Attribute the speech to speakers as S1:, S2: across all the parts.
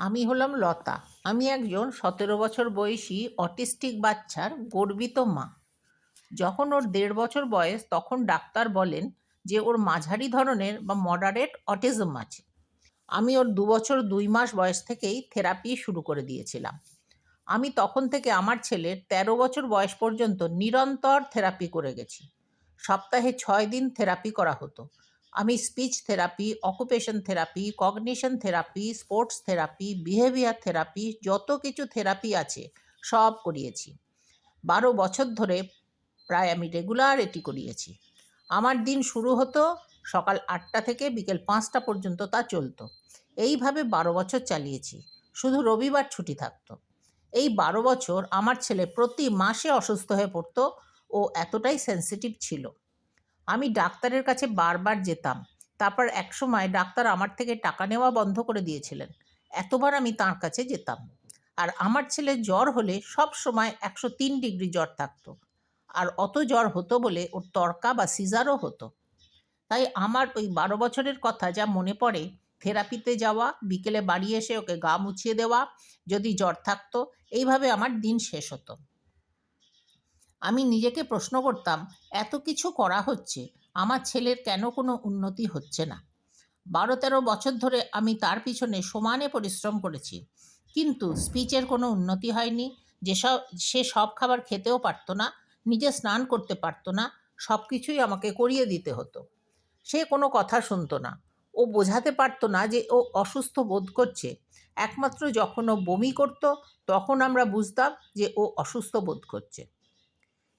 S1: আমি হলাম লতা। আমি একজন সতেরো বছর বয়সী অটিস্টিক বাচ্চার গর্বিত মা। যখন ওর দেড় বছর বয়স, তখন ডাক্তার বলেন যে ওর মাঝারি ধরনের বা মডারেট অটিজম আছে। আমি ওর দু বছর দুই মাস বয়স থেকেই থেরাপি শুরু করে দিয়েছিলাম। আমি তখন থেকে আমার ছেলের তেরো বছর বয়স পর্যন্ত নিরন্তর থেরাপি করে গেছি। সপ্তাহে ছয় দিন থেরাপি করা হতো। আমি speech therapy occupation therapy cognition therapy sports therapy behaviour therapy যত কিছু থেরাপি আছে, সব করিয়েছি। বারো বছর ধরে প্রায় আমি রেগুলার এটি করিয়েছি। আমার দিন শুরু হতো সকাল আটটা থেকে বিকেল পাঁচটা পর্যন্ত তা চলতো। এইভাবে বারো বছর চালিয়েছি। শুধু রবিবার ছুটি থাকতো। এই বারো বছর আমার ছেলে প্রতি মাসে অসুস্থ হয়ে পড়তো ও এতটাই সেন্সিটিভ ছিল। আমি ডাক্তারের কাছে বারবার যেতাম। তারপর একসময় ডাক্তার আমার থেকে টাকা নেওয়া বন্ধ করে দিয়েছিলেন। এতবার আমি তার কাছে যেতাম। আর আমার ছেলে জ্বর হলে সব সময় একশো তিন ডিগ্রি জ্বর থাকতো। আর অত জ্বর হতো বলে ওর তর্কা বা সিজারও হতো। তাই আমার ওই বারো বছরের কথা যা মনে পড়ে, থেরাপিতে যাওয়া, বিকেলে বাড়ি এসে ওকে গা মুছিয়ে দেওয়া, যদি জ্বর থাকতো, এইভাবে আমার দিন শেষ হতো। আমি নিজেকে প্রশ্ন করতাম, এত কিছু করা হচ্ছে, আমার ছেলের কেন কোনো উন্নতি হচ্ছে না? বারো তেরো বছর ধরে আমি তার পিছনে সমানে পরিশ্রম করেছি, কিন্তু স্পিচের কোনো উন্নতি হয়নি যেসব সে সব খাবার খেতেও পারতো না, নিজে স্নান করতে পারতো না সব কিছুই আমাকে করিয়ে দিতে হতো। সে কোনো কথা শুনতো না। ও বোঝাতে পারতো না যে ও অসুস্থ বোধ করছে। একমাত্র যখন ও বমি করতো, তখন আমরা বুঝতাম যে ও অসুস্থ বোধ করছে।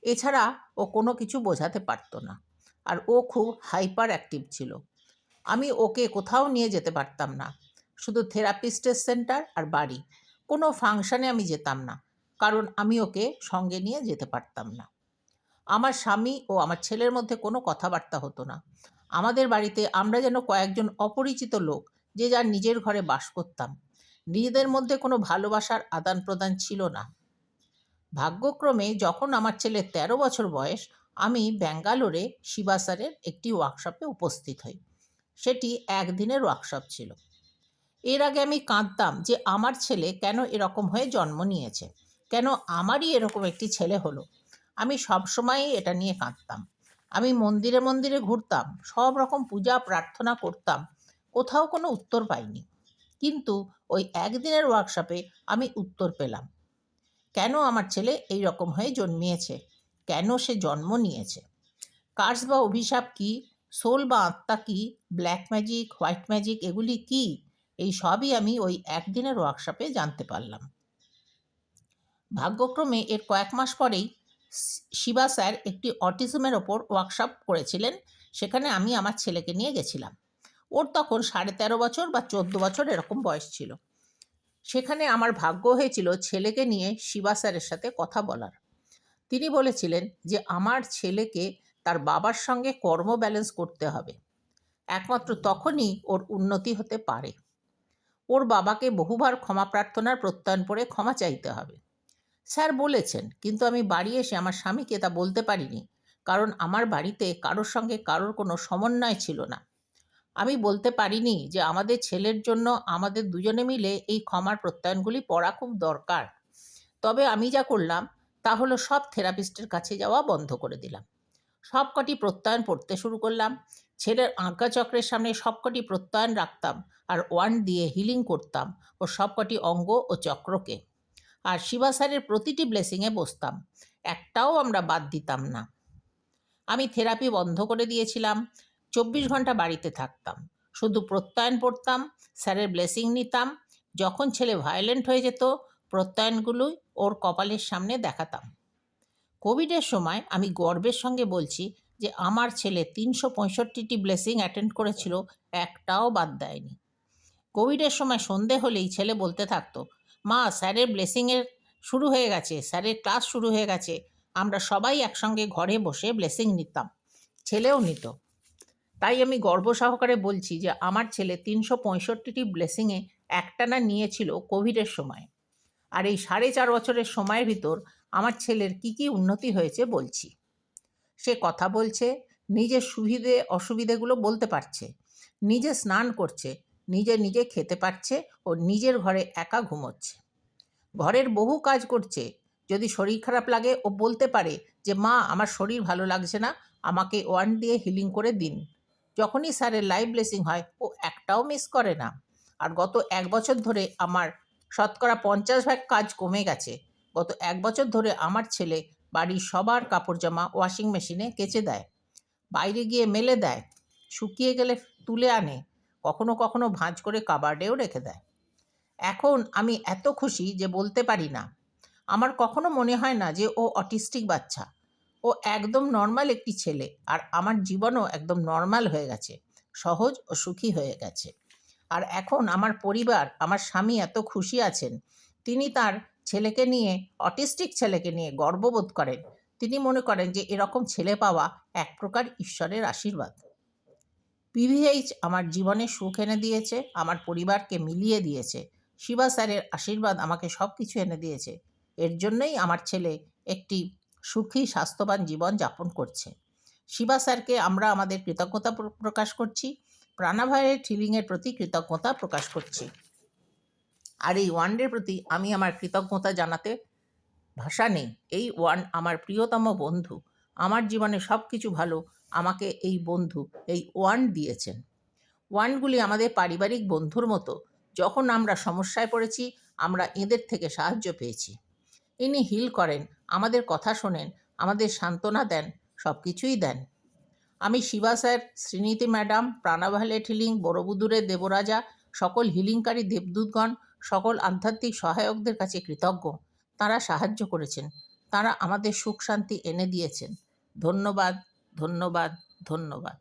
S1: এছাড়া ও কোনো কিছু বোঝাতে পারতো না। আর ও খুব হাইপার অ্যাক্টিভ ছিল। আমি ওকে কোথাও নিয়ে যেতে পারতাম না। শুধু থেরাপিস্টের সেন্টার আর বাড়ি। কোনো ফাংশানে আমি যেতাম না। কারণ আমি ওকে সঙ্গে নিয়ে যেতে পারতাম না। আমার স্বামী ও আমার ছেলের মধ্যে কোনো কথাবার্তা হতো না। আমাদের বাড়িতে আমরা যেন কয়েকজন অপরিচিত লোক, যে যার নিজের ঘরে বাস করতাম। নিজেদের মধ্যে কোনো ভালোবাসার আদান প্রদান ছিল না। ভাগ্যক্রমে যখন আমার ছেলের তেরো বছর বয়স, আমি ব্যাঙ্গালোরে শিবাসারের একটি ওয়ার্কশপে উপস্থিত হই। সেটি একদিনের ওয়ার্কশপ ছিল। এর আগে আমি কাঁদতাম যে আমার ছেলে কেন এরকম হয়ে জন্ম নিয়েছে, কেন আমারই এরকম একটি ছেলে হলো। আমি সবসময়ই এটা নিয়ে কাঁদতাম। আমি মন্দিরে মন্দিরে ঘুরতাম, সব রকম পূজা প্রার্থনা করতাম, কোথাও কোনো উত্তর পাইনি। কিন্তু ওই একদিনের ওয়ার্কশপে আমি উত্তর পেলাম। কেন আমার ছেলে এই রকম হয়ে জন্মিয়েছে? কেন সে জন্ম নিয়েছে? কার্স বা অভিশাপ কি? সোল বা আত্মা কি? ব্ল্যাক ম্যাজিক, হোয়াইট ম্যাজিক এগুলি কি? এই সবই আমি ওই একদিনের ওয়ার্কশপে জানতে পারলাম। ভাগ্যক্রমে এর কয়েক মাস পরেই শিবা স্যার একটি অটিজমের ওপর ওয়ার্কশপ করেছিলেন, সেখানে আমি আমার ছেলেকে নিয়ে গেছিলাম। ওর তখন সাড়ে তেরো বছর বা চোদ্দ বছর এরকম বয়স ছিল। সেখানে আমার ভাগ্য হয়েছিল ছেলেকে নিয়ে শিবা স্যারের সাথে কথা বলার। তিনি বলেছিলেন যে, আমার ছেলেকে তার বাবার সঙ্গে কর্ম ব্যালেন্স করতে হবে। একমাত্র তখনই ওর উন্নতি হতে পারে। ওর বাবাকে বহুবার ক্ষমা প্রার্থনার প্রত্যয়ন পড়ে ক্ষমা চাইতে হবে। স্যার বলেছেন, কিন্তু আমি বাড়ি এসে আমার স্বামীকে তা বলতে পারিনি, কারণ আমার বাড়িতে কারোর সঙ্গে কারোর কোনো সমন্বয় ছিল না। আমি বলতে পারিনি যে আমাদের ছেলের জন্য আমাদের দুজনে মিলে এই ক্ষমার প্রত্যয়নগুলি পড়া খুব দরকার। তবে আমি যা করলাম, তা হলো সব থেরাপিস্টের কাছে যাওয়া বন্ধ করে দিলাম। সবকটি প্রত্যয়ন পড়তে শুরু করলাম, ছেলের আঁকা চক্রের সামনে সবকটি প্রত্যয়ন রাখতাম আর ওয়ান দিয়ে হিলিং করতাম ও সবকটি অঙ্গ ও চক্রকে। আর শিবা স্যারের প্রতিটি ব্লেসিংয়ে বসতাম, একটাও আমরা বাদ দিতাম না। আমি থেরাপি বন্ধ করে দিয়েছিলাম চব্বিশ ঘণ্টা বাড়িতে থাকতাম। শুধু প্রত্যয়ন পড়তাম, স্যারের ব্লেসিং নিতাম, যখন ছেলে ভায়োলেন্ট হয়ে যেত, প্রত্যয়নগুলোই ওর কপালের সামনে দেখাতাম। কোভিডের সময় আমি গর্বের সঙ্গে বলছি যে আমার ছেলে তিনশো পঁয়ষট্টিটি ব্লেসিং অ্যাটেন্ড করেছিল, একটাও বাদ দেয়নি। কোভিডের সময় সন্ধে হলেই ছেলে বলতে থাকতো, মা, স্যারের ব্লেসিংয়ের শুরু হয়ে গেছে, স্যারের ক্লাস শুরু হয়ে গেছে, আমরা সবাই একসঙ্গে ঘরে বসে ব্লেসিং নিতাম। ছেলেও নিত। তাই আমি গর্ব সহকারে বলছি যে আমার ছেলে তিনশো পঁয়ষট্টিটি ব্লেসিংয়ে একটানা নিয়েছিল কোভিডের সময়। আর এই সাড়ে চার বছরের সময়ের ভিতর আমার ছেলের কি কি উন্নতি হয়েছে বলছি। সে কথা বলছে, নিজের সুবিধে অসুবিধেগুলো বলতে পারছে, নিজে স্নান করছে, নিজে নিজে খেতে পারছে ও নিজের ঘরে একা ঘুমোচ্ছে। ঘরের বহু কাজ করছে, যদি শরীর খারাপ লাগে ও বলতে পারে যে, মা, আমার শরীর ভালো লাগছে না, আমাকে ওয়ান দিয়ে হিলিং করে দিন। যখনই স্যারের লাইভ ব্লেসিং হয়, ও একটাও মিস করে না। আর গত এক বছর ধরে আমার শতকরা পঞ্চাশ ভাগ কাজ কমে গেছে। গত এক বছর ধরে আমার ছেলে বাড়ির সবার কাপড় জামা ওয়াশিং মেশিনে কেচে দেয়, বাইরে গিয়ে মেলে দেয়, শুকিয়ে গেলে তুলে আনে, কখনো কখনো ভাঁজ করে কাবার্ডেও রেখে দেয়। এখন আমি এত খুশি যে বলতে পারি না। আমার কখনো মনে হয় না যে ও অটিস্টিক বাচ্চা। ও একদম নর্মাল একটি ছেলে। আর আমার জীবনও একদম নর্মাল হয়ে গেছে। সহজ ও সুখী হয়ে গেছে। আর এখন আমার পরিবার, আমার স্বামী এত খুশি আছেন। তিনি তার ছেলেকে নিয়ে অটিস্টিক ছেলেকে নিয়ে গর্ববোধ করেন। তিনি মনে করেন যে, এরকম ছেলে পাওয়া এক প্রকার ঈশ্বরের আশীর্বাদ। পিভিএইচ আমার জীবনে সুখ এনে দিয়েছে, আমার পরিবারকে মিলিয়ে দিয়েছে। শিবা স্যারের আশীর্বাদ আমাকে সব কিছু এনে দিয়েছে। এর জন্যই আমার ছেলে একটি সুখী, স্বাস্থ্যবান জীবন যাপন করছে। শিবা স্যারকে আমরা আমাদের কৃতজ্ঞতা প্রকাশ করছি। প্রাণাভয়ের হিলিংয়ের প্রতি কৃতজ্ঞতা প্রকাশ করছি। আর এই ওয়ানডের প্রতি আমি আমার কৃতজ্ঞতা জানাতে ভাষা নেই। এই ওয়ান আমার প্রিয়তম বন্ধু। আমার জীবনে সব কিছু ভালো। আমাকে এই বন্ধু, এই ওয়ান দিয়েছেন। ওয়ানগুলি আমাদের পারিবারিক বন্ধুর মতো। যখন আমরা সমস্যায় পড়েছি, আমরা এদের থেকে সাহায্য পেয়েছি। ইনি হিল করেন, আমাদের কথা শোনেন, আমাদের সান্ত্বনা দেন সব কিছুই দেন। আমি শিবা স্যার, শ্রীনীতি ম্যাডাম প্রাণাভালেট হিলিং বড়বুদুরের দেবরাজা, সকল হিলিংকারী দেবদূতগণ, সকল আধ্যাত্মিক সহায়কদের কাছে কৃতজ্ঞ। তারা সাহায্য করেছেন, তারা আমাদের সুখ শান্তি এনে দিয়েছেন। ধন্যবাদ ধন্যবাদ ধন্যবাদ।